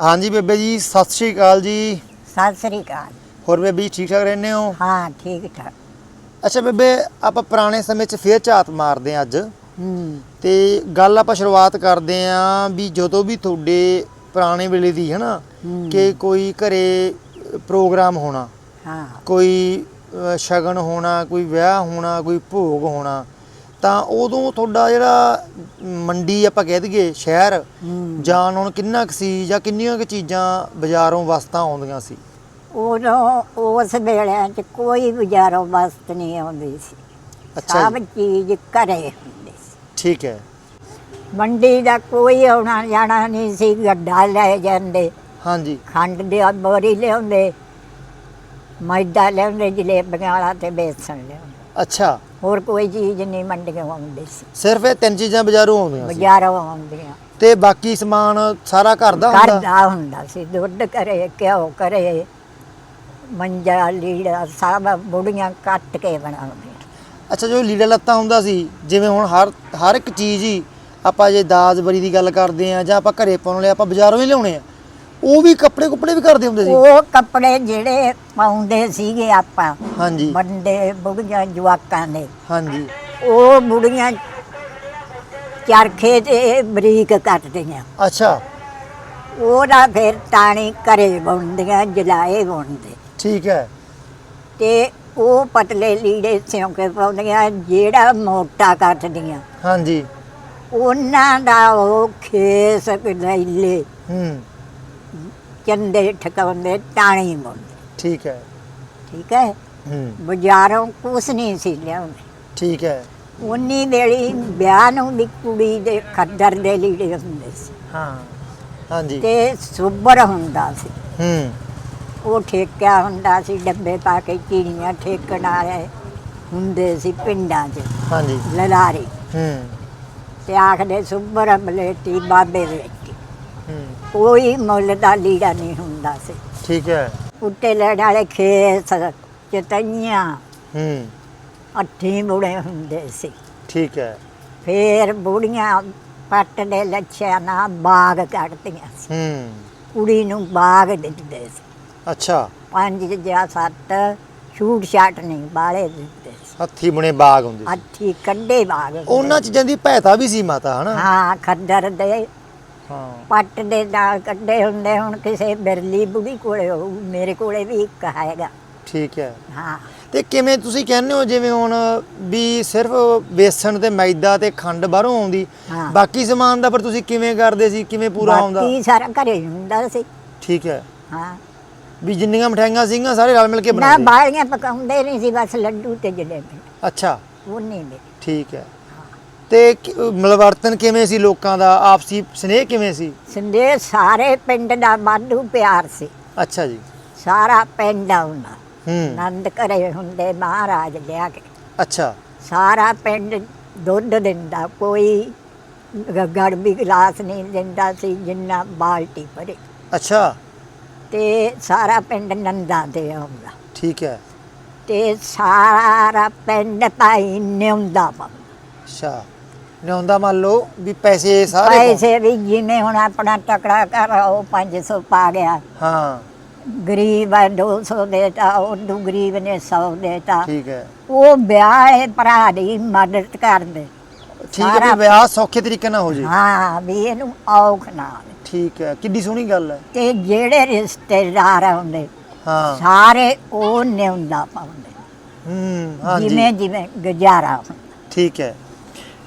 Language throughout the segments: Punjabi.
ਹਾਂਜੀ ਬੇਬੇ ਜੀ ਸਤਿ ਸ਼੍ਰੀ ਅਕਾਲ ਜੀ। ਸਤਿ ਸ੍ਰੀ ਅਕਾਲ। ਹੋਰ ਬੇਬੇ ਜੀ ਠੀਕ ਠਾਕ ਰਹਿੰਦੇ ਹੋ? ਹਾਂ ਠੀਕ ਠਾਕ ਅੱਛਾ ਬੇਬੇ ਆਪਾਂ ਪੁਰਾਣੇ ਸਮੇਂ 'ਚ ਫੇਰ ਝਾਤ ਮਾਰਦੇ ਹਾਂ ਅੱਜ। ਹੂੰ। ਤੇ ਗੱਲ ਆਪਾਂ ਸ਼ੁਰੂਆਤ ਕਰਦੇ ਆਂ ਵੀ ਜਦੋਂ ਵੀ ਤੁਹਾਡੇ ਪੁਰਾਣੇ ਵੇਲੇ ਦੀ ਹੈ ਨਾ ਹੂੰ। ਕਿ ਕੋਈ ਘਰੇ ਪ੍ਰੋਗਰਾਮ ਹੋਣਾ ਹਾਂ। ਕੋਈ ਅ, ਸ਼ਗਨ ਹੋਣਾ ਕੋਈ ਵਿਆਹ ਹੋਣਾ ਕੋਈ ਭੋਗ ਹੋਣਾ ਤਾਂ ਉਦੋਂ ਤੁਹਾਡਾ ਜਿਹੜਾ ਮੰਡੀ ਆਪਾਂ ਕਹਿ ਦਈਏ ਸ਼ਹਿਰ। ਜਾਣ ਹੁਣ ਕਿੰਨਾ ਕੁ ਸੀ ਜਾਂ ਕਿੰਨੀਆਂ ਕੁ ਚੀਜ਼ਾਂ ਬਾਜ਼ਾਰੋਂ ਵਸਤਾਂ ਆਉਂਦੀਆਂ ਸੀ? ਉਦੋਂ ਉਸ ਵੇਲੇ ਚ ਕੋਈ ਬਾਜ਼ਾਰੋਂ ਵਸਤ ਨਹੀਂ ਆਉਂਦੀ ਸੀ। ਅੱਛਾ ਸਭ ਚੀਜ਼ ਘਰੇ ਹੁੰਦੀ ਸੀ। ਠੀਕ ਹੈ। ਮੰਡੀ ਦਾ ਕੋਈ ਆਉਣਾ ਜਾਣਾ ਨਹੀਂ ਸੀ ਗੱਡਾ ਲੈ ਜਾਂਦੇ। ਹਾਂਜੀ। ਖੰਡ ਦੇ ਬੋਰੀ ਲਿਆਉਂਦੇ ਮੈਦਾ ਲਿਆਉਂਦੇ ਜਲੇਬੀਆਂ ਵਾਲਾ ਤੇ ਬੇਸਣ ਲਿਆਉਂਦੇ। ਅੱਛਾ। ਹੋਰ ਕੋਈ ਚੀਜ਼ ਨਹੀਂ ਮੰਡੀਆਂ ਆਉਂਦੀ ਸੀ। ਸਿਰਫ ਇਹ ਤਿੰਨ ਚੀਜ਼ਾਂ ਬਾਜ਼ਾਰੋਂ ਆਉਂਦੀਆਂ ਸੀ? ਬਾਜ਼ਾਰੋਂ ਆਉਂਦੀਆਂ। ਤੇ ਬਾਕੀ ਸਮਾਨ ਸਾਰਾ ਘਰ ਦਾ ਘਰ ਹੁੰਦਾ ਦਾ ਹੁੰਦਾ ਸੀ। ਦੁੱਧ ਕਰੇ ਘਿਓ ਕਰੇ ਮੰਜਾ ਲੀੜਾ ਸਭ ਬੁੜੀਆਂ ਕੱਟ ਕੇ ਬਣਾਉਂਦੀਆਂ। ਅੱਛਾ ਜੋ ਲੀੜਾ ਲੱਤਾ ਹੁੰਦਾ ਸੀ ਜਿਵੇਂ ਹੁਣ ਹਰ ਹਰ ਇੱਕ ਚੀਜ਼ ਹੀ ਆਪਾਂ ਜੇ ਦਾਜ ਬਰੀ ਦੀ ਗੱਲ ਕਰਦੇ ਆ ਜਾਂ ਆਪਾਂ ਘਰੇ ਪਾਉਣ ਲਈ ਆਪਾਂ ਬਾਜ਼ਾਰੋਂ ਹੀ ਲਿਆਉਣੇ ਆ। ਉਹ ਵੀ ਕੱਪੜੇ ਕੁੱਪੜੇ ਵੀ ਕਰਦੇ ਹੁੰਦੇ ਸੀ? ਉਹ ਕੱਪੜੇ ਜਿਹੜੇ ਪਾਉਂਦੇ ਸੀਗੇ ਆਪਾਂ। ਹਾਂਜੀ। ਬੰਦੇ ਬੁੜੀਆਂ ਜਵਾਕਾਂ ਦੇ। ਹਾਂਜੀ। ਉਹ ਬੁੜੀਆਂ ਚਰਖੇ ਤੇ ਬਰੀਕ ਕੱਟਦੀਆਂ। ਅੱਛਾ। ਉਹਦਾ ਫਿਰ ਟਾਣੀ ਘਰੇ ਬੁਣਦੀਆਂ ਜਲਾਏ ਬੁਣਦੇ। ਠੀਕ ਹੈ। ਤੇ ਉਹ ਪਤਲੇ ਲੀੜੇ ਸਿਉਂ ਕੇ ਪਾਉਂਦੀਆਂ ਜਿਹੜਾ ਮੋਟਾ ਕੱਟਦੀਆਂ। ਹਾਂਜੀ। ਉਹਨਾਂ ਦਾ ਉਹ ਖੇਸ ਗਦੈਲੇ ਹੂੰ। ਚੰਦੇ ਠਕਾਉਂਦੇ ਟਾਣੀ ਮੁੰਡੇ। ਠੀਕ ਹੈ। ਠੀਕ ਹੈ? ਹੂੰ। ਬਾਜ਼ਾਰੋਂ ਕੁਛ ਨਹੀਂ ਸੀ ਲਿਆਉਂਦੇ। ਠੀਕ ਹੈ। ਉਨੀ ਵੇਲੀ ਵਿਆਹ ਨੂੰ ਵੀ ਕੁੜੀ ਦੇ ਖੱਦਰ ਦੇ ਲੀੜੇ ਹੁੰਦੇ ਸੀ। ਹਾਂ। ਹਾਂਜੀ। ਤੇ ਸੁੱਬਰ ਹੁੰਦਾ ਸੀ। ਹੂੰ। ਉਹ ਠੇਕਿਆ ਹੁੰਦਾ ਸੀ ਡੱਬੇ ਪਾ ਕੇ ਚੀੜੀਆਂ ਠੇਕਣ ਵਾਲੇ ਹੁੰਦੇ ਸੀ ਪਿੰਡਾਂ 'ਚ ਹਾਂਜੀ। ਲਲਾਰੀ। ਹੂੰ। ਤੇ ਆਖਦੇ ਸੁੱਬਰ ਬਲੇਟੀ ਬਾਬੇ ਵੇਟੀ ਹੂੰ। ਕੋਈ ਮੁੱਲ ਦਾ ਲੀੜਾ ਨਹੀਂ ਹੁੰਦਾ ਸੀ। ਠੀਕ ਹੈ। ਉੱਤੇ ਲੈਣ ਵਾਲੇ ਖੇਸ ਚਤਈਆਂ ਹੂੰ। ਅੱਠੀ ਬੁੜੇ ਹੁੰਦੇ ਸੀ। ਠੀਕ ਹੈ। ਫੇਰ ਬੁੜੀਆਂ ਪੱਟ ਦੇ ਲੱਛਿਆਂ ਨਾਲ ਬਾਗ ਕੱਢਦੀਆਂ ਸੀ। ਹੂੰ। ਕੁੜੀ ਨੂੰ ਬਾਗ ਦਿੰਦੇ ਸੀ। ਅੱਛਾ। ਪੰਜ ਜਾਂ ਸੱਤ ਛੂਟ ਛਾਟ ਨਹੀਂ ਬਾਲੇ ਸੀ। ਹੱਥੀ ਬੁਣੇ ਬਾਗ ਹੁੰਦੇ ਸੀ। ਅੱਠੀ ਕੱਢੇ ਬਾਗ ਉਹਨਾਂ ਚੀਜ਼ਾਂ ਦੀ ਭੈਤਾ ਵੀ ਸੀ ਮਾਤਾ ਹਨਾ? ਹਾਂ ਖੱਦਰ ਦੇ ਹਾਂ। ਪੱਟ ਦੇ ਨਾਲ ਕੱਢੇ ਹੁੰਦੇ ਹੁਣ ਕਿਸੇ ਬਿਰਲੀ ਬੁੜੀ ਕੋਲੇ ਹੋਊ ਮੇਰੇ ਕੋਲੇ ਵੀ ਇੱਕ ਹੈਗਾ। ਠੀਕ ਹੈ। ਹਾਂ। ਤੇ ਕਿਵੇਂ ਤੁਸੀਂ ਕਹਿੰਦੇ ਹੋ ਜਿਵੇਂ ਹੁਣ ਵੀ ਸਿਰਫ ਵੇਸਣ ਤੇ ਮੈਦਾ ਤੇ ਖੰਡ ਬਾਹਰੋਂ ਆਉਂਦੀ ਹਾਂ। ਬਾਕੀ ਸਮਾਨ ਦਾ ਫਿਰ ਤੁਸੀਂ ਕਿਵੇਂ ਕਰਦੇ ਸੀ ਕਿਵੇਂ ਪੂਰਾ ਆਉਂਦਾ? ਬਾਕੀ ਸਾਰਾ ਘਰੇ ਹੀ ਹੁੰਦਾ ਸੀ। ਠੀਕ ਹੈ। ਹਾਂ। ਵੀ ਜਿੰਨੀਆਂ ਮਠਿਆਈਆਂ ਸੀਗੀਆਂ ਸਾਰੇ ਰਲ ਮਿਲ ਕੇ ਨਾ ਬਣਾਉਂਦੇ? ਪਕਾਉਂਦੇ ਨਹੀਂ ਸੀ ਬਸ ਲੱਡੂ ਤੇ ਜਲੇਬੀ ਅੱਛਾ। ਉਹ ਨਹੀਂ ਦੇ ਠੀਕ ਹੈ। ਤੇ ਕਿ- ਮਿਲਵਰਤਨ ਕਿਵੇਂ ਸੀ ਲੋਕਾਂ ਦਾ? ਆਪਸੀ ਸਨੇਹ ਕਿਵੇਂ ਸੀ? ਸੰਦੇਸ਼ ਸਾਰੇ ਪਿੰਡ ਦਾ ਵਾਧੂ ਪਿਆਰ ਸੀ। ਅੱਛਾ ਜੀ। ਸਾਰਾ ਪਿੰਡ ਆਉਂਦਾ। ਹੂੰ। ਆਨੰਦ ਘਰੇ ਹੁੰਦੇ ਮਹਾਰਾਜ ਲਿਆ ਕੇ। ਅੱਛਾ। ਸਾਰਾ ਪਿੰਡ ਦੁੱਧ ਦਿੰਦਾ। ਕੋਈ ਗ- ਗੜਬੀ ਗਲਾਸ ਨਹੀਂ ਦਿੰਦਾ ਸੀ ਜਿੰਨਾ ਬਾਲਟੀ ਭਰੇ। ਅੱਛਾ। ਤੇ ਸਾਰਾ ਪਿੰਡ ਨੰਦਾਂ ਤੇ ਆਉਂਦਾ। ਠੀਕ ਹੈ। ਤੇ ਸਾਰਾ ਪਿੰਡ ਭਾਈ ਨਿਉਂਦਾ ਪਾਉਂਦਾ ਅੱਛਾ। ਨਿਉਂਦਾ ਮੰਨ ਲਓ ਵੀ ਪੈਸੇ ਸਾਰੇ ਪਾਉ- ਪੈਸੇ ਵੀ ਜਿਵੇਂ ਹੁਣ ਆਪਣਾ ਟਕੜਾ ਕਰ ਉਹ 500 ਪਾ ਗਿਆ। ਹਾਂ। ਗਰੀਬ ਹੈ 200 ਦੇਤਾ ਉਹ ਗਰੀਬ ਨੇ 100 ਦੇਤਾ। ਠੀਕ ਹੈ। ਉਹ ਵਿਆਹ ਹੈ ਭਰਾ ਦੀ ਮਦਦ ਕਰਦੇ। ਠੀਕ ਹੈ ਸਾਰਾ- ਵਿਆਹ ਸੌਖੇ ਤਰੀਕੇ ਨਾਲ ਹੋ ਜੇ। ਹਾਂ ਵੀ ਇਹਨੂੰ ਔਖ ਨਾ ਆਵੇ। ਠੀਕ ਹੈ ਕਿੱਡੀ ਸੋਹਣੀ ਗੱਲ ਹੈ। ਤੇ ਜਿਹੜੇ ਰਿਸ਼ਤੇਦਾਰ ਆਉਂਦੇ ਹਾਂ। ਸਾਰੇ ਉਹ ਨਿਉਂਦਾ ਪਾਉਂਦੇ। ਹੂੰ ਹਾਂਜੀ। ਜਿਵੇਂ ਜਿਵੇਂ ਗੁਜ਼ਾਰਾ ਹੁੰਦਾ। ਠੀਕ ਹੈ।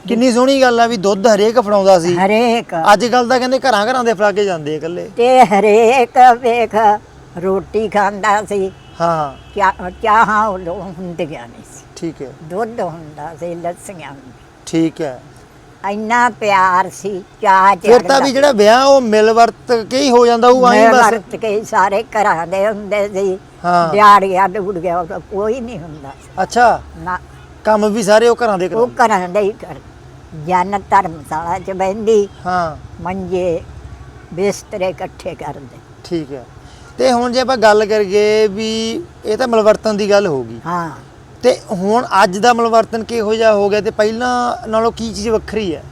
ਕਿੰਨੀ ਸੋਹਣੀ ਗੱਲ ਆ ਵੀ ਦੁੱਧ ਹਰੇਕ ਫੜਾਉਂਦਾ ਸੀ। ਹਰੇਕ। ਅੱਜ ਕੱਲ ਤਾਂ ਕਹਿੰਦੇ ਘਰਾਂ ਘਰਾਂ ਦੇ ਫੜਾ ਕੇ ਜਾਂਦੇ ਆ ਇਕੱਲੇ। ਤੇ ਹਰੇਕ ਵੇਖ ਰੋਟੀ ਖਾਂਦਾ ਸੀ। ਹਾਂ। ਚਾਹ ਚਾਹਾਂ ਉਦੋਂ ਹੁੰਦੀਆਂ ਨਹੀਂ ਸੀ। ਠੀਕ ਹੈ। ਦੁੱਧ ਹੁੰਦਾ ਸੀ ਲੱਸੀਆਂ ਹੁੰਦੀਆਂ। ਠੀਕ ਹੈ। ਇੰਨਾ ਪਿਆਰ ਸੀ ਚਾਹ ਫਿਰ ਤਾਂ। ਵੀ ਜਿਹੜਾ ਵਿਆਹ ਉਹ ਮਿਲ ਵਰਤ ਕੇ ਹੀ ਹੋ ਜਾਂਦਾ ਉਹ ਆਈ ਬਸ। ਵਰਤ ਕੇ ਸਾਰੇ ਘਰਾਂ ਦੇ ਹੁੰਦੇ ਸੀ। ਹਾਂ। ਦਿਹਾੜੀਆਂ ਡੁੱੜ ਗਿਆ ਕੋਈ ਨਹੀਂ ਹੁੰਦਾ ਸੀ। ਅੱਛਾ। ਨਾ। ਕੰਮ ਵੀ ਸਾਰੇ ਉਹ ਘਰਾਂ ਦੇ ਉਹ ਕਰਾਉਂਦੇ। ਘਰਾਂ ਦੇ ਹੀ ਕਰ ਜਨ ਧਰਮਸ਼ਾਲਾ ਚ ਬਹਿੰਦੀ ਹਾਂ। ਮੰਜੇ ਬਿਸਤਰੇ ਇਕੱਠੇ ਕਰਦੇ। ਠੀਕ ਹੈ। ਤੇ ਹੁਣ ਜੇ ਆਪਾਂ ਗੱਲ ਕਰੀਏ ਵੀ ਇਹ ਤਾਂ ਮਿਲਵਰਤਨ ਦੀ ਗੱਲ ਹੋ ਗਈ। ਹਾਂ। ਤੇ ਹੁਣ ਅੱਜ ਦਾ ਮਿਲਵਰਤਨ ਕਿਹੋ ਜਿਹਾ ਹੋ ਗਿਆ ਤੇ ਪਹਿਲਾਂ ਨਾਲੋਂ ਕੀ ਚੀਜ਼ ਵੱਖਰੀ ਹੈ?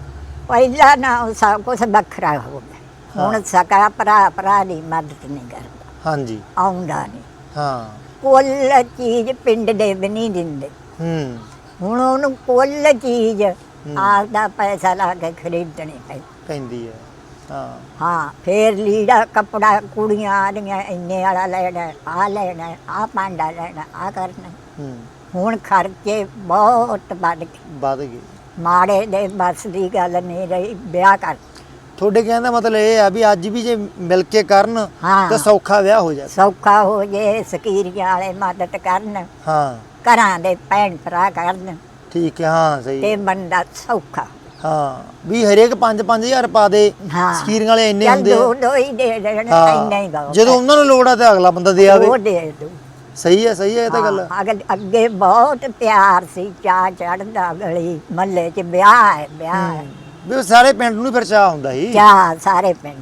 ਪਹਿਲਾਂ ਨਾ ਸਭ ਕੁਝ ਵੱਖਰਾ ਹੋ ਗਿਆ। ਹੁਣ ਸਕਾ ਭਰਾ ਭਰਾ ਦੀ ਮਦਦ ਨਹੀਂ ਕਰਦਾ। ਹਾਂਜੀ। ਆਉਂਦਾ ਨਹੀਂ। ਹਾਂ। ਕੁੱਲ ਚੀਜ਼ ਪਿੰਡ ਦੇ ਵੀ ਨਹੀਂ ਦਿੰਦੇ। ਹੂੰ। ਹੁਣ ਉਹਨੂੰ ਕੁੱਲ ਚੀਜ਼ ਆਪਦਾ ਪੈਸਾ ਲਾ ਕੇ ਖਰੀਦਣੀ ਪਈ ਪੈਂਦੀ ਹੈ ਹਾਂ। ਹਾਂ ਫੇਰ ਲੀੜਾ ਕੱਪੜਾ ਕੁੜੀਆਂ ਆਦੀਆਂ ਇੰਨੇ ਵਾਲਾ ਲੈਣਾ ਆ ਲੈਣਾ ਆ ਭਾਂਡਾ ਲੈਣਾ ਆ ਕਰਨਾ। ਹੂੰ। ਹੁਣ ਖਰਚੇ ਬਹੁਤ ਵੱਧ ਗਏ। ਵੱਧ ਗਈ ਮਾੜੇ ਦੇ ਬਸ ਦੀ ਗੱਲ ਨਹੀਂ ਰਹੀ ਵਿਆਹ ਕਰ। ਤੁਹਾਡੇ ਕਹਿਣ ਦਾ ਮਤਲਬ ਇਹ ਆ ਵੀ ਅੱਜ ਵੀ ਜੇ ਮਿਲ ਕੇ ਕਰਨ ਹਾਂ। ਤਾਂ ਸੌਖਾ ਵਿਆਹ ਹੋ ਜਾਵੇ। ਸੌਖਾ ਹੋ ਜੇ ਸਕੀਰੀਆਂ ਵਾਲੇ ਮਦਦ ਕਰਨ। ਹਾਂ। ਘਰਾਂ ਦੇ ਭੈਣ ਭਰਾ ਕਰਨ। ਠੀਕ ਹੈ ਹਾਂ ਸਹੀ। ਤੇ ਬੰਦਾ ਸੌਖਾ। ਹਾਂ ਵੀ ਹਰੇਕ 5-5000 ਪਾ ਦੇ ਹਾਂ। ਸਕੀਰਿੰਗ ਵਾਲੇ ਇੰਨੇ ਚੱਲ ਹੁੰਦੇ ਆ। ਦੋ ਹੀ ਦੇ ਦੇਣ ਇੰਨਾ ਹੀ ਹਾਂ ਗਾਓ ਜਦੋਂ ਉਹਨਾਂ ਨੂੰ ਲੋੜ ਆ ਤੇ ਅਗਲਾ ਬੰਦਾ ਦੇ ਆਵੇ। ਉਹ ਦੇ ਦੂ। ਸਹੀ ਹੈ ਸਹੀ ਹੈ ਇਹ ਤਾਂ ਗੱਲ। ਹਾਂ, ਅੱਗੇ ਅੱਗੇ ਬਹੁਤ ਪਿਆਰ ਸੀ ਚਾਹ ਚੜਦਾ ਗਲੀ ਮੱਲੇ 'ਚ ਵਿਆਹ ਹੈ ਵਿਆਹ ਹੈ। ਵੀ ਉਹ ਸਾਰੇ ਪਿੰਡ ਨੂੰ ਫਿਰ ਚਾਹ ਹੁੰਦਾ ਸੀ। ਚਾਹ ਸਾਰੇ ਪਿੰਡ।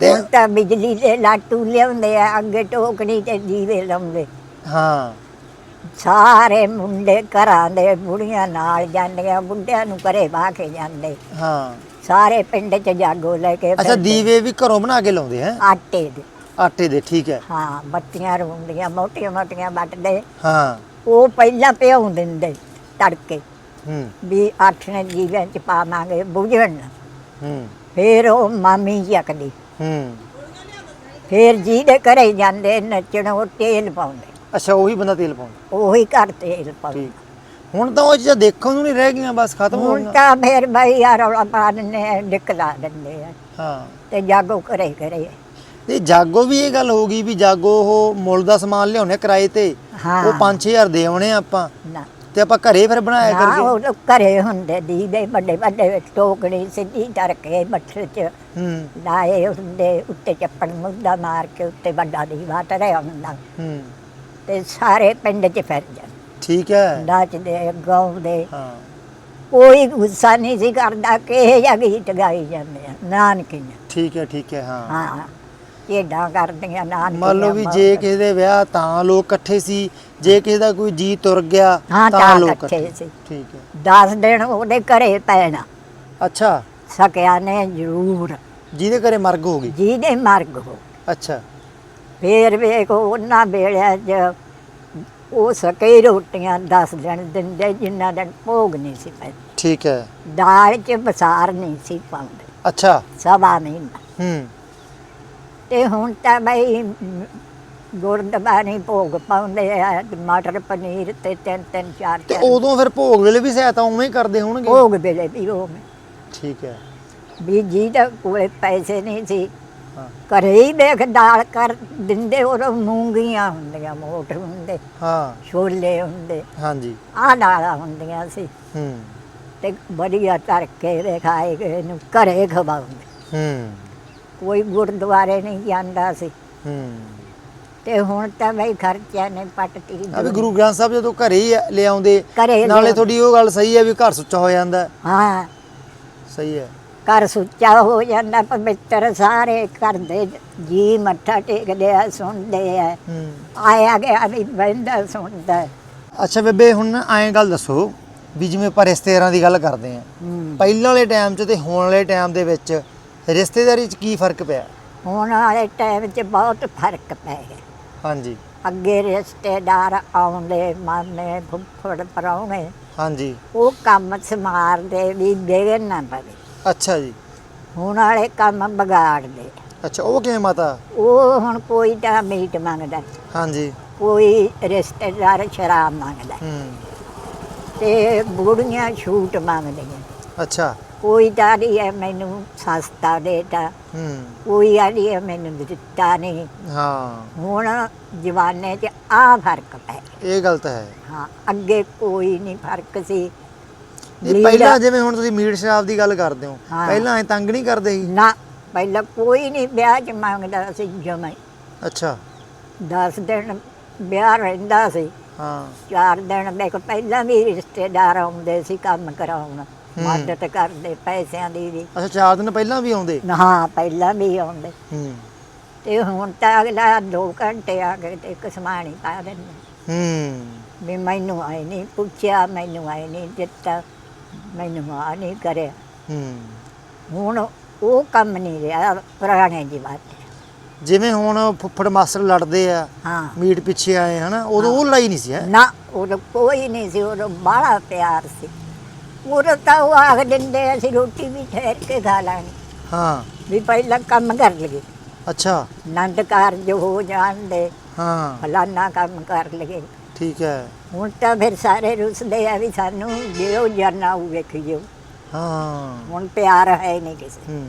ਤੇ- ਹੁਣ ਤਾਂ ਬਿਜਲੀ ਦੇ ਲਾਟੂ ਲਿਆਉਂਦੇ ਆ ਅੱਗੇ ਟੋਕਣੀ ਤੇ ਦੀਵੇ ਲਾਉਂਦੇ। ਹਾਂ। ਸਾਰੇ ਮੁੰਡੇ ਘਰਾਂ ਦੇ ਬੁੜੀਆਂ ਨਾਲ ਜਾਂਦੀਆਂ ਬੁੱਢਿਆਂ ਨੂੰ ਘਰੇ ਬਾਹ ਕੇ ਜਾਂਦੇ। ਹਾਂ। ਸਾਰੇ ਪਿੰਡ 'ਚ ਜਾਗੋ ਲੈ ਕੇ ਅੱਛਾ ਫਿਰਦੇ। ਦੀਵੇ ਵੀ ਘਰੋਂ ਬਣਾ ਕੇ ਲਾਉਂਦੇ ਹੈ ਆਟੇ ਦੇ। ਆਟੇ ਦੇ ਠੀਕ ਹੈ। ਹਾਂ ਬੱਤੀਆਂ ਰੋਂਦੀਆਂ ਮੋਟੀਆਂ ਮੋਟੀਆਂ ਵੱਟਦੇ। ਹਾਂ। ਉਹ ਪਹਿਲਾਂ ਭਿਉਂ ਦਿੰਦੇ ਤੜਕੇ। ਹੂੰ। ਵੀ ਅੱਠ ਨੇ ਜੀਵਨ ਚ ਪਾਵਾਂਗੇ ਬੁਝਣ। ਹੂੰ। ਫੇਰ ਉਹ ਮਾਮੀ ਚੱਕਦੀ। ਹੂੰ। ਫੇਰ ਜਿਹਦੇ ਘਰੇ ਜਾਂਦੇ ਨੱਚਣ ਉਹ ਤੇਲ ਪਾਉਂਦੇ। ਅੱਛਾ ਉਹੀ ਬੰਦਾ ਤੇਲ ਪਾਉਂਦਾ? ਉਹੀ ਘਰ ਤੇਲ ਪਾਉਂਦੇ। ਠੀਕ। ਹੁਣ ਤਾਂ ਉਹ ਚੀਜ਼ਾਂ ਦੇਖਣ ਨੂੰ ਨਹੀਂ ਰਹਿ ਗਈਆਂ ਬਸ ਖਤਮ ਹੋ ਹੁਣ ਗਈਆਂ। ਤਾਂ ਫੇਰ ਬਈ ਯਾਰ ਰੌਲਾ ਪਾ ਦਿੰਦੇ ਆ ਡਿਕਲਾ ਦਿੰਦੇ ਆ। ਹਾਂ। ਤੇ ਜਾਗੋ ਘਰੇ ਘਰੇ। ਤੇ ਜਾਗੋ ਵੀ ਇਹ ਗੱਲ ਹੋ ਗਈ ਵੀ ਜਾਗੋ ਉਹ ਮੁੱਲ ਦਾ ਸਮਾਨ ਲਿਆਉਣੇ ਕਿਰਾਏ ਤੇ। ਹਾਂ। ਉਹ 5-6000 ਦੇ ਆਉਣੇ ਆ ਆਪਾਂ। ਨਾ। ਤੇ ਆਪਾਂ ਘਰੇ ਫਿਰ ਬਣਾਇਆ ਨਾ ਕਰਕੇ ਉਹ ਘਰੇ ਹੁੰਦੇ ਦੀਦੇ ਵੱਡੇ ਵੱਡੇ ਟੋਕੜੀ ਸਿੱਧੀ ਕਰਕੇ ਮੱਠਰ ਚ ਹੂੰ। ਲਾਏ ਹੁੰਦੇ ਉੱਤੇ ਚੱਪੜ ਮੁੱਦਾ ਮਾਰ ਕੇ ਉੱਤੇ ਵੱਡਾ ਦੀਵਾ ਧਰਿਆ ਹੁੰਦਾ। ਹੂੰ। ਤੇ ਸਾਰੇ ਪਿੰਡ 'ਚ ਫਿਰ ਜਾਂਦੇ। ਠੀਕ ਹੈ। ਨੱਚਦੇ ਗਾਉਂਦੇ ਹਾਂ। ਕੋਈ ਗੁੱਸਾ ਨਹੀਂ ਸੀ ਕਰਦਾ ਕਿ ਇਹ ਜਿਹਾ ਗੀਤ ਗਾਈ ਜਾਂਦੇ ਆ ਨਾਨਕੀਆਂ ਠੀਕ ਹੈ ਠੀਕ ਹੈ ਹਾਂ। ਹਾਂ ਖੇਡਾਂ ਕਰਦੀਆਂ ਨਾਨਕੀਆਂ ਮੰਨ ਲਓ ਵੀ। ਜੇ ਕਿਸੇ ਦੇ ਵਿਆਹ ਤਾਂ ਲੋਕ ਇਕੱਠੇ ਸੀ ਜੇ ਕਿਸੇ ਦਾ ਕੋਈ ਜੀ ਤੁਰ ਗਿਆ ਹਾਂ, ਤਾਂ ਲੋਕ ਇਕੱਠੇ ਸੀ। ਠੀਕ ਹੈ। ਦਸ ਦਿਨ ਉਹਦੇ ਘਰੇ ਪੈਣਾ। ਅੱਛਾ। ਸਕਿਆ ਨੇ ਜ਼ਰੂਰ। ਜਿਹਦੇ ਘਰੇ ਮਰਗ ਹੋ ਗਈ। ਜਿਹਦੇ ਮਰਗ ਹੋ ਅੱਛਾ। ਫੇਰ ਵੇਖ ਉਹਨਾਂ ਵੇਲਿਆਂ 'ਚ ਉਹ ਸਕੇ ਰੋਟੀਆਂ ਦਸ ਦਿਨ ਦਿੰਦੇ ਜਿੰਨਾ ਦਿਨ ਭੋਗ ਨਹੀਂ ਸੀ ਪੈਂਦਾ ਠੀਕ ਹੈ। ਦਾਲ 'ਚ ਬਸਾਰ ਨਹੀਂ ਸੀ ਪਾਉਂਦੇ। ਅੱਛਾ। ਸਵਾ ਮਹੀਨਾ। ਹੂੰ। ਤੇ ਹੁਣ ਤਾਂ ਬਈ ਗੁਰਦੁਆਰੇ ਭੋਗ ਪਾਉਂਦੇ ਆ ਤੇ ਮਟਰ ਪਨੀਰ ਤੇ ਤਿੰਨ ਤਿੰਨ ਚਾਰ ਤੇ ਚਾਰ। ਉਦੋਂ ਫਿਰ ਭੋਗ ਵੇਲੇ ਵੀ ਸਹਾਇਤਾ ਉਵੇਂ ਹੀ ਕਰਦੇ ਹੋਣਗੇ? ਭੋਗ ਵੇਲੇ ਵੀ ਉਹ ਠੀਕ ਹੈ। ਵੀ ਜਿਹਦੇ ਕੋਲੇ ਪੈਸੇ ਨਹੀਂ ਸੀ। ਘਰੇ ਹੀ ਦੇਖ ਦਾਲ ਕਰ ਦਿੰਦੇ ਉਹ ਮੂੰਗੀਆਂ ਹੁੰਦੀਆਂ ਮੋਟ ਹੁੰਦੇ ਹਾਂ। ਛੋਲੇ ਹੁੰਦੇ ਹਾਂਜੀ। ਆਹ ਦਾਲਾਂ ਹੁੰਦੀਆਂ ਸੀ। ਹੂੰ। ਤੇ ਵਧੀਆ ਤੜਕੇ ਦੇ ਖਾਏ ਗਏ ਨੂੰ ਘਰੇ ਖਵਾਉਂਦੇ। ਹੂੰ। ਕੋਈ ਗੁਰਦੁਆਰੇ ਨਹੀਂ ਜਾਂਦਾ ਸੀ। ਹੂੰ। ਤੇ ਹੁਣ ਤਾਂ ਬਈ ਖਰਚਿਆਂ ਨੇ ਪੱਟਤੀ ਵੀ ਗੁਰੂ ਗ੍ਰੰਥ ਸਾਹਿਬ ਜਦੋਂ ਘਰੇ ਹੀ ਲੈ ਆਉਂਦੇ ਘਰੇ ਨਾਲੇ ਲਿਆਉਂਦੇ। ਤੁਹਾਡੀ ਉਹ ਗੱਲ ਸਹੀ ਹੈ ਵੀ ਘਰ ਸੁੱਚਾ ਹੋ ਜਾਂਦਾ। ਹਾਂ। ਸਹੀ ਹੈ। ਘਰ ਸੁੱਚਾ ਹੋ ਜਾਂਦਾ ਪਵਿੱਤਰ ਸਾਰੇ ਘਰ ਦੇ ਜੀ ਮੱਥਾ ਟੇਕਦੇ ਆ ਸੁਣਦੇ ਆ। ਆਇਆ ਗਿਆ ਵੀ ਬੰਦਾ ਸੁਣਦਾ। ਅੱਛਾ ਬੇਬੇ ਹੁਣ ਐਂ ਗੱਲ ਦੱਸੋ ਵੀ ਜਿਵੇਂ ਆਪਾਂ ਰਿਸ਼ਤੇਦਾਰਾਂ ਦੀ ਗੱਲ ਕਰਦੇ ਆਂ। ਪਹਿਲਾਂ ਵਾਲੇ ਟਾਈਮ 'ਚ ਤੇ ਹੁਣ ਵਾਲੇ ਟਾਈਮ ਦੇ ਵਿੱਚ ਰਿਸ਼ਤੇਦਾਰੀ 'ਚ ਕੀ ਫ਼ਰਕ ਪਿਆ? ਹੁਣ ਵਾਲੇ ਟਾਈਮ 'ਚ ਬਹੁਤ ਫ਼ਰਕ ਪੈ ਗਿਆ। ਹਾਂਜੀ। ਅੱਗੇ ਰਿਸ਼ਤੇਦਾਰ ਆਉਂਦੇ ਮਾਮੇ ਫੁੱਫੜ ਪਰਾਉਣੇ ਹਾਂਜੀ। ਉਹ ਕੰਮ ਸਮਾਰਦੇ ਵੀ ਵਿਗੜ ਨਾ ਪਵੇ। ਅੱਛਾ ਜੀ। ਹੁਣ ਵਾਲੇ ਕੰਮ ਵਿਗਾੜਦੇ। ਅੱਛਾ ਉਹ ਕਿਵੇਂ ਮਾਤਾ? ਉਹ ਹੁਣ ਕੋਈ ਤਾਂ ਮੀਟ ਮੰਗਦਾ। ਹਾਂਜੀ। ਕੋਈ ਰਿਸ਼ਤੇਦਾਰ ਸ਼ਰਾਬ ਮੰਗਦਾ। ਹੂੰ। ਤੇ ਬੁੜੀਆਂ ਛੂਟ ਮੰਗਦੀਆਂ। ਅੱਛਾ। ਕੋਈ ਆਦੀ ਹੈ ਮੈਨੂੰ ਸਸਤਾ ਦੇਤਾ। ਹੂੰ। ਕੋਈ ਆਦੀ ਹੈ ਮੈਨੂੰ ਦਿੱਤਾ ਨਹੀਂ ਹਾਂ। ਹੁਣ ਜਵਾਨੇ 'ਚ ਆ ਫ਼ਰਕ ਪੈ ਗਿਆ। ਇਹ ਗੱਲ ਤਾਂ ਹੈ। ਹਾਂ ਅੱਗੇ ਕੋਈ ਨਹੀਂ ਫ਼ਰਕ ਸੀ। ਇਹ ਪਹਿਲਾਂ ਜਿਵੇਂ ਹੁਣ ਤੁਸੀਂ ਮੀਟ ਸ਼ਰਾਬ ਦੀ ਗੱਲ ਕਰਦੇ ਹੋ ਹਾਂ। ਪਹਿਲਾਂ ਐ ਤੰਗ ਨਹੀਂ ਕਰਦੇ ਸੀ? ਨਾ ਪਹਿਲਾਂ ਕੋਈ ਨਹੀਂ ਵਿਆਹ 'ਚ ਮੰਗਦਾ ਸੀ ਜਮਾਂ ਹੀ। ਅੱਛਾ। 10 ਦਿਨ ਵਿਆਹ ਰਹਿੰਦਾ ਸੀ। ਹਾਂ। ਚਾਰ ਦਿਨ ਦੇਖ ਪਹਿਲਾਂ ਵੀ ਰਿਸ਼ਤੇਦਾਰ ਆਉਂਦੇ ਸੀ ਕੰਮ ਕਰਾਉਣ। ਮਦਦ ਕਰਦੇ ਪੈਸਿਆਂ ਦੀ ਵੀ। ਅੱਛਾ ਚਾਰ ਦਿਨ ਪਹਿਲਾਂ ਵੀ ਆਉਂਦੇ? ਹਾਂ ਪਹਿਲਾਂ ਵੀ ਆਉਂਦੇ। ਹੂੰ। ਤੇ ਹੁਣ ਤਾਂ ਅਗਲਾ 2 ਘੰਟੇ ਆ ਕੇ ਤੇ ਇੱਕ ਸਮਾਣੀ ਪਾ ਦਿੰਦੇ। ਹੂੰ। ਵੀ ਮੈਨੂੰ ਆਏ ਨਹੀਂ ਪੁੱਛਿਆ ਮੈਨੂੰ ਆਏ ਨਹੀਂ ਦਿੱਤਾ। ਮੈਨੂੰ ਆ ਨਹੀਂ ਕਰਿਆ। ਹੂੰ। ਹੁਣ ਉਹ ਕੰਮ ਨਹੀਂ ਰਿਹਾ ਪੁਰਾਣੇ ਦੀ ਬਾਤ। ਜਿਵੇਂ ਹੁਣ ਫੁੱਫੜ ਮਾਸਟਰ ਲੜਦੇ ਆ ਹਾਂ। ਮੀਟ ਪਿੱਛੇ ਆਏ ਹਨਾ ਉਦੋਂ ਉਹ ਲੜਾਈ ਨਹੀਂ ਸੀ ਹੈ? ਨਾ ਉਹ ਕੋਈ ਨਹੀਂ ਸੀ ਉਹ ਬੜਾ ਪਿਆਰ ਸੀ। ਉਹ ਤਾਂ ਉਹ ਆਖ ਦਿੰਦੇ ਅਸੀਂ ਰੋਟੀ ਵੀ ਠਹਿਰ ਕੇ ਖਾ ਲਾਂਗੇ। ਹਾਂ। ਵੀ ਪਹਿਲਾਂ ਕੰਮ ਕਰ ਲਈਏ। ਅੱਛਾ। ਆਨੰਦ ਕਾਰਜ ਹੋ ਜਾਣਦੇ ਹਾਂ। ਫਲਾਨਾ ਕੰਮ ਕਰ ਲਈਏ। ਠੀਕ ਹੈ। ਹੁਣ ਤਾਂ ਫਿਰ ਸਾਰੇ ਰੁੱਸਦੇ ਆ ਵੀ ਸਾਨੂੰ ਜਿਉ ਜਾਨਾ ਉਹ ਵੇਖਿਓ ਹਾਂ। ਹੁਣ ਪਿਆਰ ਹੈ ਨਹੀਂ ਕਿਸੇ ਹੂੰ।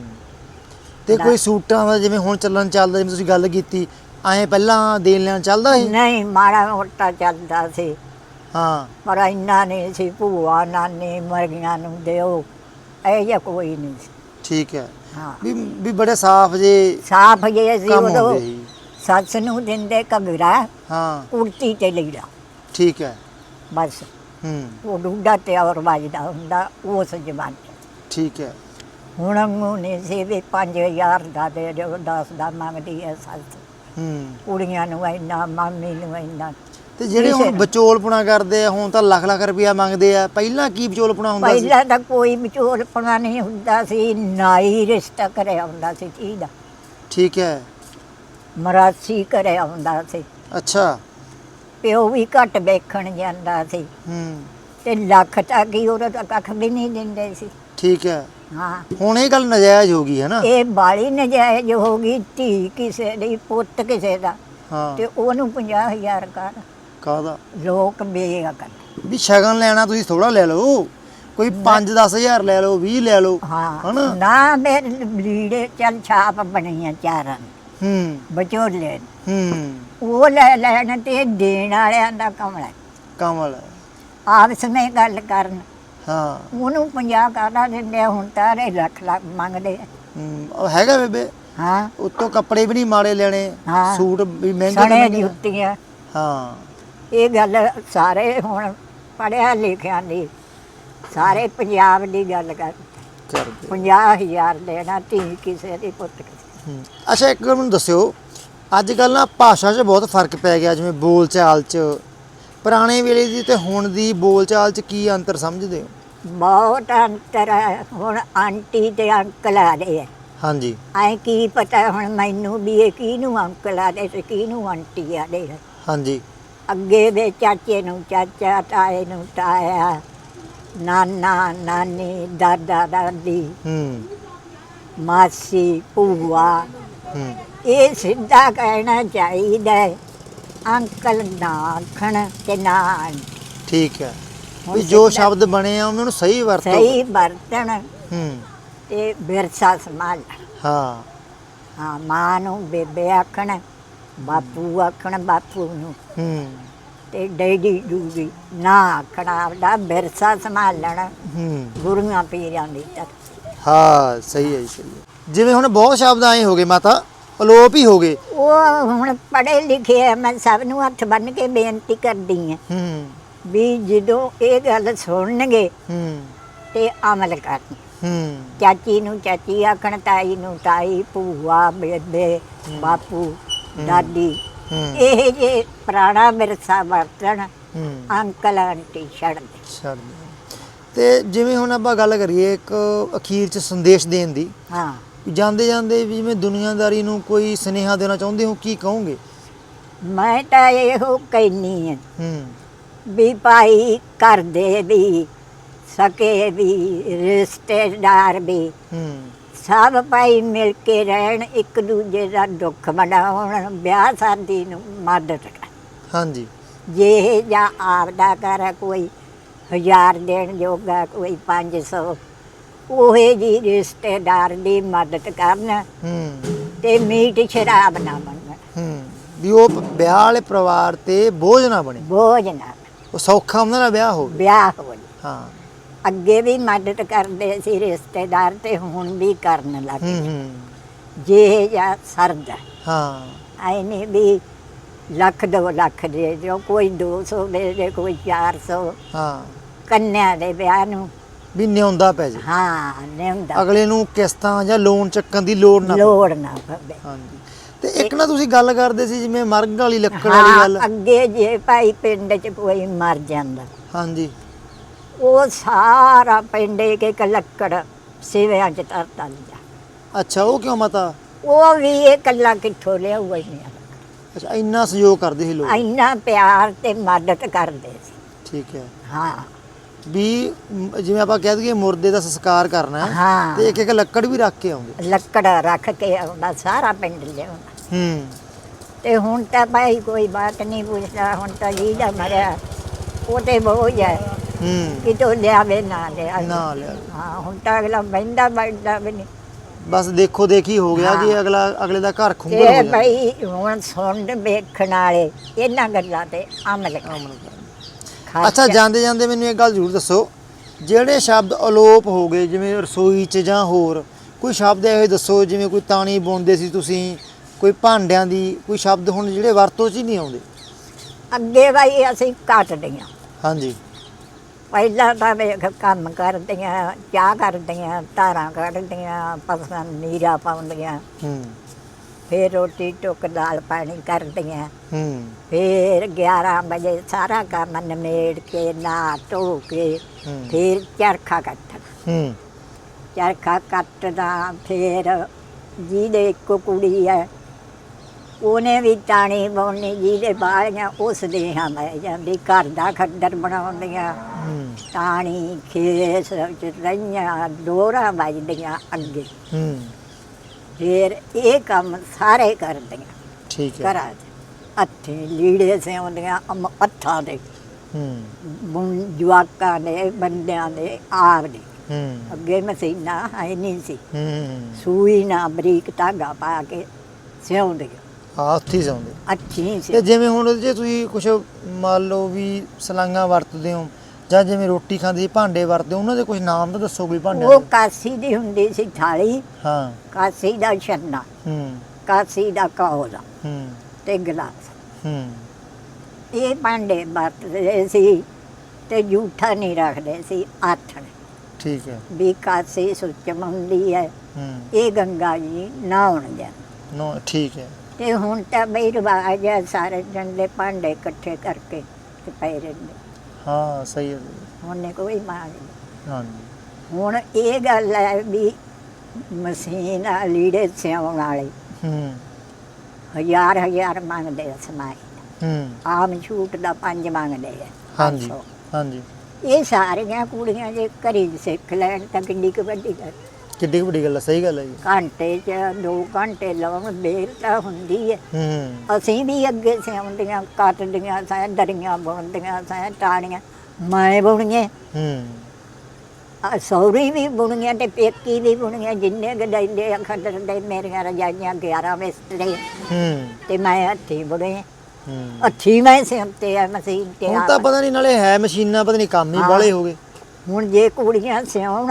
ਤੇ। ਕੋਈ ਸੂਟਾਂ ਦਾ ਜਿਵੇਂ ਹੁਣ ਚੱਲਣ ਚੱਲਦਾ ਜਿਵੇਂ ਤੁਸੀਂ ਗੱਲ ਕੀਤੀ ਐਂ ਪਹਿਲਾਂ ਦੇਣ ਲੈਣ ਚੱਲਦਾ ਸੀ? ਨਹੀਂ ਮਾੜਾ ਮੋਟਾ ਚੱਲਦਾ ਸੀ। ਹਾਂ। ਪਰ ਇੰਨਾ ਨਹੀਂ ਸੀ ਭੂਆ ਨਾਨੀ ਮਰਗੀਆਂ ਨੂੰ ਦਿਓ ਇਹ ਜਿਹਾ ਕੋਈ ਨਹੀਂ ਸੀ। ਠੀਕ ਹੈ। ਹਾਂ। ਵੀ ਵੀ ਬੜੇ ਸਾਫ਼ ਜੇ ਸਾਫ਼ ਜੇ ਸੀ ਉਦੋਂ ਸੱਸ ਨੂੰ ਦਿੰਦੇ ਘਗਰਾ ਹਾਂ। ਕੁੜਤੀ ਤੇ ਲੀੜਾ। ਠੀਕ ਹੈ। ਬਸ। ਹੂੰ। ਉਹ ਡੂਡਾ ਤੇ ਔਰ ਵੱਜਦਾ ਹੁੰਦਾ ਉਸ ਜ਼ਮਾਨੇ 'ਚ। ਠੀਕ ਹੈ। ਹੁਣ ਨੂੰ ਨਹੀਂ ਸੀ ਵੀ 5000 ਦਾ ਦੇ ਦਿਓ 10 ਦਾ ਮੰਗਦੀ ਹੈ ਸੱਸ। ਹੂੰ। ਕੁੜੀਆਂ ਨੂੰ ਇੰਨਾ ਮਾਮੀ ਨੂੰ ਇੰਨਾ। ਤੇ ਜਿਹੜੇ ਕਿਸੇ ਹੁਣ ਨੂੰ। ਵਿਚੋਲਪੁਣਾ ਕਰਦੇ ਆ ਹੁਣ ਤਾਂ ਲੱਖ ਲੱਖ ਰੁਪਇਆ ਮੰਗਦੇ ਆ। ਪਹਿਲਾਂ ਕੀ ਵਿਚੋਲਪੁਣਾ ਹੁੰਦਾ ਸੀ? ਪਹਿਲਾਂ ਤਾਂ ਕੋਈ ਵਿਚੋਲਪਣਾ ਨਹੀਂ ਹੁੰਦਾ ਸੀ। ਨਾਈ ਰਿਸ਼ਤਾ ਕਰਿਆ ਹੁੰਦਾ ਸੀ ਜੀ ਦਾ। ਠੀਕ ਹੈ। ਮਰਾਸੀ ਕਰਿਆ ਹੁੰਦਾ ਸੀ। ਅੱਛਾ। ਪਿਓ ਵੀ ਘੱਟ ਵੇਖਣ ਜਾਂਦਾ ਸੀ। ਹੂੰ। ਤੇ ਲੱਖ ਤੱਕ ਹੀ ਉਹਦਾ ਤਾਂ ਕੱਖ ਵੀ ਨਹੀਂ ਦਿੰਦੇ ਸੀ। ਠੀਕ ਹੈ। ਹਾਂ। ਹੁਣ ਇਹ ਗੱਲ ਨਜਾਇਜ਼ ਹੋ ਗਈ ਹੈ ਨਾ। ਇਹ ਬਾਲੀ ਨਜਾਇਜ਼ ਹੋ ਗਈ ਧੀ ਕਿਸੇ ਦੀ ਪੁੱਤ ਕਿਸੇ ਦਾ। ਹਾਂ। ਤੇ ਉਹਨੂੰ 50000 ਕਰ। ਕਾਹਦਾ? ਲੋਕ ਬੇਅਕਲ ਵੀ ਸ਼ਗਨ ਲੈਣਾ ਤੁਸੀਂ ਥੋੜਾ ਲੈ ਲਓ। ਕੋਈ 5-10000 ਲੈ ਲਓ 20 ਲੈ ਲਓ। ਹਾਂ। ਨਾ ਮੇਰੇ ਲੀੜੇ ਚੱਲ ਛਾਪ ਬਣੀਆਂ ਚਾਰਾਂ ਹੂੰ। ਵਿਚੋਲੇ ਹੂੰ। ਉਹ ਲੈ ਲੈਣ ਤੇ ਦੇਣ ਵਾਲਿਆਂ ਦਾ ਕਮਲਾ। ਕਮਲ। ਆਪਸ ਵਿੱਚ ਗੱਲ ਕਰਨ। ਹਾਂ। ਉਹਨੂੰ 50 ਕਾਹਦਾ ਦਿੰਦੇ ਆ, ਹੁਣ ਤਾਂ ਇਹ ਲੱਖ ਲੱਖ ਮੰਗਦੇ ਆ। ਹੂੰ, ਉਹ ਹੈਗਾ ਬੇਬੇ। ਹਾਂ। ਉੱਤੋਂ ਕੱਪੜੇ ਵੀ ਨਹੀਂ ਮਾੜੇ ਲੈਣੇ। ਹਾਂ। ਸੂਟ ਵੀ ਮਹਿੰਗੇ ਸਣੇ ਤੋਂ ਮਹਿੰਗੇ। ਜੁੱਤੀਆਂ। ਹਾਂ। ਇਹ ਗੱਲ ਸਾਰੇ ਹੁਣ ਪੜਿਆ ਲਿਖਿਆ ਦੀ ਸਾਰੇ ਪੰਜਾਬ ਦੀ ਗੱਲ ਕਰ। ਕਰਦੇ 50000 ਦੇਣਾ ਧੀ ਕਿਸੇ ਦੀ ਪੁੱਤ ਕਿਸੇ ਹੂੰ। ਅੱਛਾ ਇੱਕ ਗੱਲ ਮੈਨੂੰ ਦੱਸਿਓ ਅੱਜ ਕੱਲ ਨਾ ਭਾਸ਼ਾ 'ਚ ਬਹੁਤ ਫ਼ਰਕ ਪੈ ਗਿਆ ਜਿਵੇਂ ਬੋਲ ਚਾਲ 'ਚ। ਪੁਰਾਣੇ ਵੇਲੇ ਦੀ ਤੇ ਹੁਣ ਦੀ ਬੋਲ ਚਾਲ 'ਚ ਕੀ ਅੰਤਰ ਸਮਝਦੇ ਹੋ? ਬਹੁਤ ਅੰਤਰ ਹੈ। ਹੁਣ ਆਂਟੀ ਤੇ ਅੰਕਲ ਆ ਰਹੇ ਆ ਹਾਂਜੀ। ਐ ਕੀ ਪਤਾ ਹੁਣ ਮੈਨੂੰ ਵੀ ਇਹ ਕਿਹਨੂੰ ਅੰਕਲ ਆ ਰਹੇ ਤੇ ਕਿਹਨੂੰ ਆਂਟੀ ਆ ਰਹੇ ਹਾਂਜੀ। ਅੱਗੇ ਦੇ ਚਾਚੇ ਨੂੰ ਚਾਚਾ ਤਾਏ ਨੂੰ ਤਾਇਆ ਨਾਨਾ ਨਾਨੀ ਦਾਦਾ ਦਾਦੀ। ਹੂੰ। ਮਾਸੀ ਭੂਆ। ਹੂੰ। ਇਹ ਸਿੱਧਾ ਕਹਿਣਾ ਚਾਹੀਦਾ ਹੈ, ਅੰਕਲ ਨਾ ਆਖਣ ਤੇ ਨਾ ਆਂਟੀ। ਠੀਕ ਹੈ। ਹੁਣ ਵੀ ਜੋ ਸਿੱਧਾ- ਸ਼ਬਦ ਬਣੇ ਆ ਉਹਨਾਂ ਨੂੰ ਸਹੀ ਵਰਤੋ। ਸਹੀ ਵਰਤਣ ਹੂੰ। ਤੇ ਵਿਰਸਾ ਸੰਭਾਲ ਹਾਂ। ਹਾਂ ਮਾਂ ਨੂੰ ਬੇਬੇ ਆਖਣ ਬਾਪੂ ਆਖਣ ਬਾਪੂ ਨੂੰ। ਹੂੰ। ਤੇ ਡੈਡੀ ਡੂਡੀ ਨਾ ਆਖਣ ਆਪਦਾ ਵਿਰਸਾ ਸੰਭਾਲਣ ਹੂੰ। ਗੁਰੂਆਂ ਪੀਰਾਂ ਦੀ ਤਰ ਹਾਂ ਸਹੀ ਹੈ ਜੀ, ਸਹੀ ਹੈ। ਜਿਵੇਂ ਹੁਣ ਬਹੁਤ ਸ਼ਬਦ ਆਏ ਹੋਗੇ ਮਾਤਾ ਅਲੋਪ ਹੀ ਹੋਗੇ ਉਹ ਹੁਣ ਪੜ੍ਹੇ ਲਿਖੇ ਆ ਮੈਂ ਸਭ ਨੂੰ ਹੱਥ ਬੰਨ ਕੇ ਬੇਨਤੀ ਕਰਦੀ ਹਾਂ ਹੂੰ। ਵੀ ਜਦੋਂ ਇਹ ਗੱਲ ਸੁਣਨਗੇ ਹੂੰ। ਤੇ ਅਮਲ ਕਰਨ ਹੂੰ। ਚਾਚੀ ਨੂੰ ਚਾਚੀ ਆਖਣ ਤਾਈ ਨੂੰ ਤਾਈ ਭੂਆ ਬੇਬੇ ਬਾਪੂ ਦਾਦੀ ਇਹ ਜੇ ਪੁਰਾਣਾ ਵਿਰਸਾ ਵਰਤਣ ਹੂੰ। ਅੰਕਲ ਆਂਟੀ ਛੱਡ ਦੇ ਛੱਡ ਦਿਓ। ਤੇ ਜਿਵੇਂ ਹੁਣ ਆਪਾਂ ਗੱਲ ਕਰੀਏ ਇੱਕ ਅਖੀਰ ਚ ਸੰਦੇਸ਼ ਦੇਣ ਦੀ ਹਾਂ। ਜਾਂਦੇ ਜਾਂਦੇ ਵੀ ਜਿਵੇਂ ਦੁਨੀਆਦਾਰੀ ਨੂੰ ਕੋਈ ਸੁਨੇਹਾ ਦੇਣਾ ਚਾਹੁੰਦੇ ਹੋ ਕੀ ਕਹੋਗੇ? ਮੈਂ ਤਾਂ ਇਹੋ ਕਹਿਨੀ ਹਾਂ ਹੂੰ। ਵੀ ਭਾਈ ਘਰ ਦੇ ਵੀ ਸਕੇ ਵੀ ਰਿਸ਼ਤੇਦਾਰ ਵੀ। ਹੂੰ। ਸਭ ਭਾਈ ਮਿਲ ਕੇ ਰਹਿਣ ਇੱਕ ਦੂਜੇ ਦਾ ਦੁੱਖ ਵੰਡਾਉਣ ਵਿਆਹ ਸ਼ਾਦੀ ਨੂੰ ਮਦਦ ਕਰਨ। ਹਾਂਜੀ। ਜੇ ਜਾਂ ਆਪਦਾ ਕਰ ਕੋਈ ਹਜ਼ਾਰ ਦੇਣ ਜੋਗਾ ਕੋਈ 500 ਉਹੇ ਜੀ ਰਿਸ਼ਤੇਦਾਰ ਦੀ ਮਦਦ ਕਰਨ ਹੂੰ। ਤੇ ਮੀਟ ਸ਼ਰਾਬ ਨਾ ਮੰਗਣ ਹੂੰ। ਵੀ ਉਹ ਵਿਆਹ ਵਾਲੇ ਪਰਿਵਾਰ ਤੇ ਬੋਝ ਨਾ ਬਣੇ। ਬੋਝ ਨਾ ਉਹ ਸੌਖਾ ਉਹਨਾਂ ਦਾ ਵਿਆਹ ਹੋਵੇ। ਵਿਆਹ ਹੋ। ਹਾਂ। ਅੱਗੇ ਵੀ ਮਦਦ ਕਰਦੇ ਸੀ ਰਿਸ਼ਤੇਦਾਰ ਤੇ ਹੁਣ ਵੀ ਕਰਨ ਲੱਗ ਹੂੰ ਜੇ ਜਾਂ ਸਰਦਾ। ਹਾਂ। ਨਹੀਂ ਵੀ ਲੱਖ ਦੋ ਲੱਖ ਦੇ ਦਿਓ ਕੋਈ 200 ਦੇ ਦੇ ਕੋਈ 400 ਹਾਂ। ਕੰਨਿਆ ਦੇ ਵਿਆਹ ਨੂੰ। ਵੀ ਨਿਉਂਦਾ ਪੈ ਜੇ। ਹਾਂ ਨਿੰਦਾ ਅਗਲੇ ਨੂੰ ਕਿਸ਼ਤਾਂ ਜਾਂ ਲੋਨ ਚੱਕਣ ਦੀ ਲੋੜ ਨਾ ਪਵੇ। ਲੋੜ ਨਾ ਪਵੇ। ਹਾਂਜੀ। ਤੇ ਇੱਕ ਨਾ ਤੁਸੀਂ ਗੱਲ ਕਰਦੇ ਸੀ ਜਿਵੇਂ ਮਰਗ ਵਾਲੀ ਲੱਕੜ ਵਾਲੀ ਹਾਂ ਗੱਲ। ਅੱਗੇ ਜੇ ਭਾਈ ਪਿੰਡ ਚ ਕੋਈ ਮਰ ਜਾਂਦਾ। ਹਾਂਜੀ। ਉਹ ਸਾਰਾ ਪਿੰਡ ਇੱਕ ਇੱਕ ਲੱਕੜ ਸਿਵਿਆਂ ਚ ਤਰਤਾ ਲਿਆ ਅੱਛਾ ਉਹ ਕਿਉਂ ਮਾਤਾ? ਉਹ ਵੀ ਇਹ ਕੱਲਾ ਕਿੱਥੋਂ ਲਿਆਊਗਾ ਇੰਨੀਆਂ ਲੱਕੜਾਂ? ਅੱਛਾ ਇੰਨਾ ਸਹਿਯੋਗ ਕਰਦੇ ਸੀ ਲੋਕ? ਇੰਨਾ ਪਿਆਰ ਤੇ ਮਦਦ ਕਰਦੇ ਸੀ। ਠੀਕ ਹੈ। ਹਾਂ। ਵੀ ਮ, ਜਿਵੇਂ ਆਪਾਂ ਕਹਿ ਦਈਏ ਮੁਰਦੇ ਦਾ ਸੰਸਕਾਰ ਕਰਨਾ ਹੈ ਹਾਂ। ਤੇ ਇੱਕ ਇੱਕ ਲੱਕੜ ਵੀ ਰੱਖ ਕੇ ਆਉਂਦੇ। ਲੱਕੜ ਰੱਖ ਕੇ ਆਉਂਦਾ ਸਾਰਾ ਪਿੰਡ ਲਿਆਉਂਦਾ। ਹੂੰ। ਤੇ ਹੁਣ ਤਾਂ ਭਾਈ ਕੋਈ ਬਾਤ ਨਹੀਂ ਪੁੱਛਦਾ ਹੁਣ ਤਾਂ ਜੀ ਦਾ ਮਰਿਆ ਉਹ ਤੇ ਬੋਝ ਹੈ। ਹੂੰ। ਕਿਤੋਂ ਲਿਆਵੇ ਨਾ ਲਿਆਵੇ। ਨਾ ਲਿਆ ਹਾਂ ਹੁਣ ਤਾਂ ਅਗਲਾ ਬੈਂਦਾ ਬੈਠਦਾ ਵੀ ਨਹੀਂ। ਬਸ ਦੇਖੋ ਦੇਖੀ ਹੋ ਗਿਆ ਹਾਂ। ਅਗਲਾ ਅਗਲੇ ਦਾ ਘਰ ਖੁੰਗਲ ਹੋ ਤੇ ਜਾਂਦਾ ਭਾਈ ਹੁਣ ਸੁਣ ਵੇਖਣ ਵਾਲੇ ਇਹਨਾਂ ਗੱਲਾਂ ਤੇ ਅਮਲ ਕਰਨ। ਖਾਸ ਅੱਛਾ ਕਰ- ਜਾਂਦੇ ਜਾਂਦੇ ਮੈਨੂੰ ਇੱਕ ਗੱਲ ਜ਼ਰੂਰ ਦੱਸੋ। ਜਿਹੜੇ ਸ਼ਬਦ ਅਲੋਪ ਹੋ ਗਏ ਜਿਵੇਂ ਰਸੋਈ 'ਚ ਜਾਂ ਹੋਰ ਕੋਈ ਸ਼ਬਦ ਇਹੋ ਜਿਹੇ ਦੱਸੋ ਜਿਵੇਂ ਕੋਈ ਤਾਣੀ ਬੁਣਦੇ ਸੀ ਤੁਸੀਂ ਕੋਈ ਭਾਂਡਿਆਂ ਦੀ ਕੋਈ ਸ਼ਬਦ ਹੁਣ ਜਿਹੜੇ ਵਰਤੋਂ 'ਚ ਹੀ ਨਹੀਂ ਆਉਂਦੇ? ਅੱਗੇ ਭਾਈ ਅਸੀਂ ਕੱਟਦੀਆਂ ਹਾਂਜੀ। ਪਹਿਲਾਂ ਤਾਂ ਵੇਖ ਕੰਮ ਕਰਦੀਆਂ ਚਾਹ ਕਰਦੀਆਂ ਧਾਰਾਂ ਕੱਢਦੀਆਂ ਪਸਾਂ ਨੀਰਾ ਪਾਉਂਦੀਆਂ। ਹੂੰ। ਫਿਰ ਰੋਟੀ ਟੁੱਕ ਦਾਲ ਪਾਣੀ ਕਰਦੀਆਂ। ਹੂੰ। ਫਿਰ 11 ਵਜੇ ਸਾਰਾ ਕੰਮ ਨਿਮੇੜ ਕੇ ਨਹਾ ਧੋ ਕੇ ਫਿਰ ਚਰਖਾ ਕੱਟਣਾ ਹੂੰ। ਚਰਖਾ ਕੱਟਦਾ ਫਿਰ ਜਿਹਦੇ ਇੱਕ ਕੁੜੀ ਹੈ ਉਹਨੇ ਵੀ ਟਾਣੀ ਪਾਉਣੀ ਜਿਹਦੇ ਬਾਲੀਆਂ ਉਸ ਦੇ ਹਾਂ ਮੈਂ ਜਾਂਦੀ ਘਰ ਦਾ ਖੱਦਰ ਬਣਾਉਂਦੀਆਂ। ਟਾਣੀ ਖੇਸ ਰਈਆਂ ਦੋਰਾ ਵੱਜਦੀਆਂ ਅੱਗੇ। ਹੂੰ। ਫਿਰ ਇਹ ਕੰਮ ਸਾਰੇ ਕਰਦੀਆਂ। ਠੀਕ ਹੈ। ਘਰਾਂ 'ਚ। ਹੱਥੀਂ ਲੀੜੇ ਸਿਉਂਦੀਆਂ ਅਮ ਹੱਥਾਂ ਦੇ। ਹੂੰ। ਜਵਾਕਾਂ ਦੇ ਬੰਦਿਆਂ ਦੇ ਆਪ ਦੇ। ਹੂੰ। ਅੱਗੇ ਮਸ਼ੀਨਾਂ ਹੈ ਨਹੀਂ ਸੀ। ਹੂੰ। ਸੂਈ ਨਾ ਬਰੀਕ ਧਾਗਾ ਪਾ ਕੇ ਸਿਉਂਦੇ ਹੀ ਸੌਂਦੇ ਅੱਛੀ ਸੀ। ਤੇ ਜਿਵੇਂ ਹੁਣ ਜੇ ਤੁਸੀਂ ਕੁਝ ਮੰਨ ਲਓ ਵੀ ਸਲਾਂਗਾ ਵਰਤਦੇ ਹੋ ਜਾਂ ਜਿਵੇਂ ਰੋਟੀ ਖਾਂਦੇ ਸੀ ਭਾਂਡੇ ਵਰਤਦੇ ਉਹਨਾਂ ਦੇ ਕੁਝ ਨਾਮ ਤਾਂ ਦੱਸੋ ਕੋਈ ਭਾਂਡਿਆਂ ਉਹ ਕਾਸੀ ਦੀ ਹੁੰਦੀ ਸੀ ਥਾਲੀ। ਹਾਂ। ਕਾਸੀ ਦਾ ਛੰਨਾ ਹੂੰ। ਕਾਸੀ ਦਾ ਕੌਲਾ ਹੂੰ। ਤੇ ਗਲਾਸ। ਹੂੰ। ਇਹ ਭਾਂਡੇ ਵਰਤਦੇ ਸੀ ਤੇ ਜੂਠਾ ਨਹੀਂ ਰੱਖਦੇ ਸੀ ਆਥਣ। ਠੀਕ ਹੈ। ਵੀ ਕਾਸੀ ਸੁੱਚਮ ਹੁੰਦੀ ਹੈ ਹੂੰ। ਇਹ ਗੰਗਾ ਜੀ ਨਹਾਉਣ ਜਾਂ ਨੋ ਠੀਕ ਹੈ। ਤੇ ਹੁਣ ਤਾਂ ਬਈ ਰਿਵਾਜ ਹੈ ਸਾਰੇ ਜਣ ਦੇ ਭਾਂਡੇ ਇਕੱਠੇ ਕਰਕੇ ਤੇ ਪਏ ਰਹਿੰਦੇ ਹਾਂ ਸਹੀ ਹੈ। ਉਹਨੇ ਕੋਈ ਮੰਗ ਨਹੀਂ। ਹਾਂਜੀ। ਹੁਣ ਇਹ ਗੱਲ ਹੈ ਵੀ ਮਸ਼ੀਨ ਆ ਲੀੜੇ ਸਿਉਣ ਵਾਲੇ। ਹੂੰ। ਹਜ਼ਾਰ ਹਜ਼ਾਰ ਮੰਗਦੇ ਆ ਸਮਾਈ। ਹੂੰ। ਆਮ ਛੂਟ ਦਾ ਪੰਜ ਮੰਗਦੇ ਆ ਹਾਂਜੀ 800 ਹਾਂਜੀ। ਇਹ ਸਾਰੀਆਂ ਕੁੜੀਆਂ ਜੇ ਘਰੇ ਸਿੱਖ ਲੈਣ ਤਾਂ ਕਿੰਨੀ ਕੁ ਵੱਡੀ ਗੱਲ। ਕਿੱਡੀ ਕੁ ਵੱਡੀ ਗੱਲ ਹੈ ਸਹੀ ਗੱਲ ਹੈ ਜੀ। ਘੰਟੇ ਚ ਦੋ ਘੰਟੇ ਲਾਉਣ ਦੇਰ ਤਾਂ ਹੁੰਦੀ ਹੈ ਹੂੰ। ਅਸੀਂ ਵੀ ਅੱਗੇ ਸਿਉਂਦੀਆਂ ਕੱਟਦੀਆਂ ਸਾਂ ਦਰੀਆਂ ਬੁਣਦੀਆਂ ਸਾਂ ਟਾਣੀਆਂ ਮੈਂ ਬੁਣੀਆਂ ਹੂੰ। ਆ ਸੌਰੀ ਵੀ ਬੁਣੀਆਂ ਤੇ ਪੇਕੀ ਵੀ ਬੁਣੀਆਂ ਜਿੰਨੇ ਗਡਾਈਂਦੇ ਖੱਦਰ ਦੇ ਮੇਰੀਆਂ ਰਜਾਈਆਂ 11 ਬਿਸਤਰੇ। ਹੂੰ। ਤੇ ਮੈਂ ਹੱਥੀ ਬੁਣੇ। ਹੂੰ। ਹੱਥੀ ਮੈਂ ਸਿਉਂਤੇ ਆ ਮਸ਼ੀਨ ਤੇ ਹੁਣ ਤਾਂ ਪਤਾ ਨਹੀਂ ਨਾਲੇ ਹੈ ਮਸ਼ੀਨਾਂ ਪਤਾ ਨਹੀਂ ਕੰਮ ਹੀ ਹਾਂ। ਬਾਲੇ ਹੋ ਗਏ। ਹੁਣ ਜੇ ਕੁੜੀਆਂ ਸਿਉਣ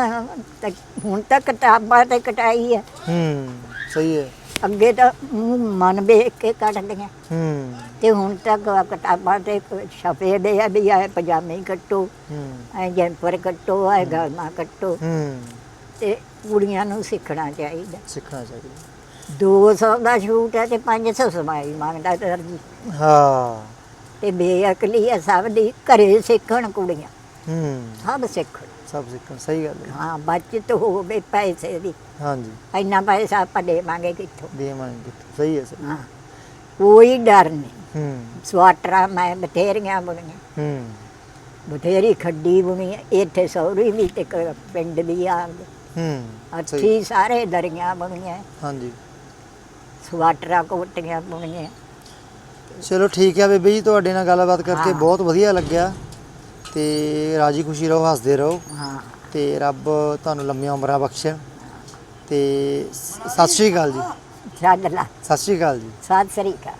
ਤਾਂ ਹੁਣ ਤਾਂ ਕਿਤਾਬਾਂ ਤੇ ਕਟਾਈ ਹੈ ਹੂੰ ਸਹੀ ਹੈ। ਅੱਗੇ ਤਾਂ ਮਨ ਵੇਖ ਕੇ ਕੱਟਦੀਆਂ ਹੂੰ। ਤੇ ਹੁਣ ਤੱਕ ਕਿਤਾਬਾਂ ਤੇ ਛਪੇ ਦੇ ਆ ਵੀ ਆ ਪਜਾਮੇ ਹੀ ਕੱਟੋ ਹੂੰ। ਐ ਜੈਂਪਰ ਕੱਟੋ ਐ ਗਲਮਾ ਕੱਟੋ। ਹੂੰ। ਤੇ ਕੁੜੀਆਂ ਨੂੰ ਸਿੱਖਣਾ ਚਾਹੀਦਾ। ਸਿੱਖਣਾ ਚਾਹੀਦਾ। 200 ਦਾ ਛੂਟ ਹੈ ਤੇ 500 ਸਮਾਈ ਮੰਗਦਾ ਦਰਜੀ। ਹਾਂ। ਤੇ ਬੇਅਕਲੀ ਹੈ ਸਭ ਦੀ ਘਰੇ ਸਿੱਖਣ ਕੁੜੀਆਂ। ਹੂੰ। ਸਭ ਸਿੱਖਣ ਸਭ ਸਿੱਖਣ ਸਹੀ ਗੱਲ ਹੈ। ਹਾਂ ਬਚਤ ਹੋਵੇ ਪੈਸੇ ਦੀ। ਹਾਂਜੀ। ਇੰਨਾ ਪੈਸਾ ਆਪਾਂ ਦੇਵਾਂਗੇ ਕਿੱਥੋਂ? ਦੇਵਾਂਗੇ ਕਿੱਥੋਂ। ਸਹੀ ਹੈ ਸਹੀ ਹਾਂ। ਕੋਈ ਡਰ ਨਹੀਂ। ਹੂੰ। ਸਵਾਟਰਾਂ ਮੈਂ ਬਥੇਰੀਆਂ ਬੁਣੀਆਂ। ਹੂੰ। ਬਥੇਰੀ ਖੱਡੀ ਬੁਣੀ ਹੈ। ਇੱਥੇ ਸੌਰੀ ਵੀ ਤੇ ਕ- ਪਿੰਡ ਵੀ ਆ। ਹੂੰ ਸਹੀ। ਅੱਛੀ ਸਾਰੇ ਦਰੀਆਂ ਬੁਣੀਆਂ। ਹਾਂਜੀ। ਸਵਾਟਰਾਂ ਕੋਟੀਆਂ ਬੁਣੀਆਂ। ਚਲੋ ਠੀਕ ਹੈ ਬੇਬੇ ਜੀ ਤੁਹਾਡੇ ਨਾਲ ਗੱਲਬਾਤ ਕਰਕੇ ਹਾਂ। ਬਹੁਤ ਵਧੀਆ ਲੱਗਿਆ। ਤੇ ਰਾਜੀ ਖੁਸ਼ੀ ਰਹੋ ਹੱਸਦੇ ਰਹੋ। ਹਾਂ। ਤੇ ਰੱਬ ਤੁਹਾਨੂੰ ਲੰਮੀਆਂ ਉਮਰਾਂ ਬਖਸ਼ੇ। ਤੇ ਸ- ਸਤਿ ਸ਼੍ਰੀ ਅਕਾਲ ਜੀ। ਛੱਡ ਲਾ ਸਤਿ ਸ਼੍ਰੀ ਅਕਾਲ ਜੀ। ਸਤਿ ਸ੍ਰੀ ਅਕਾਲ।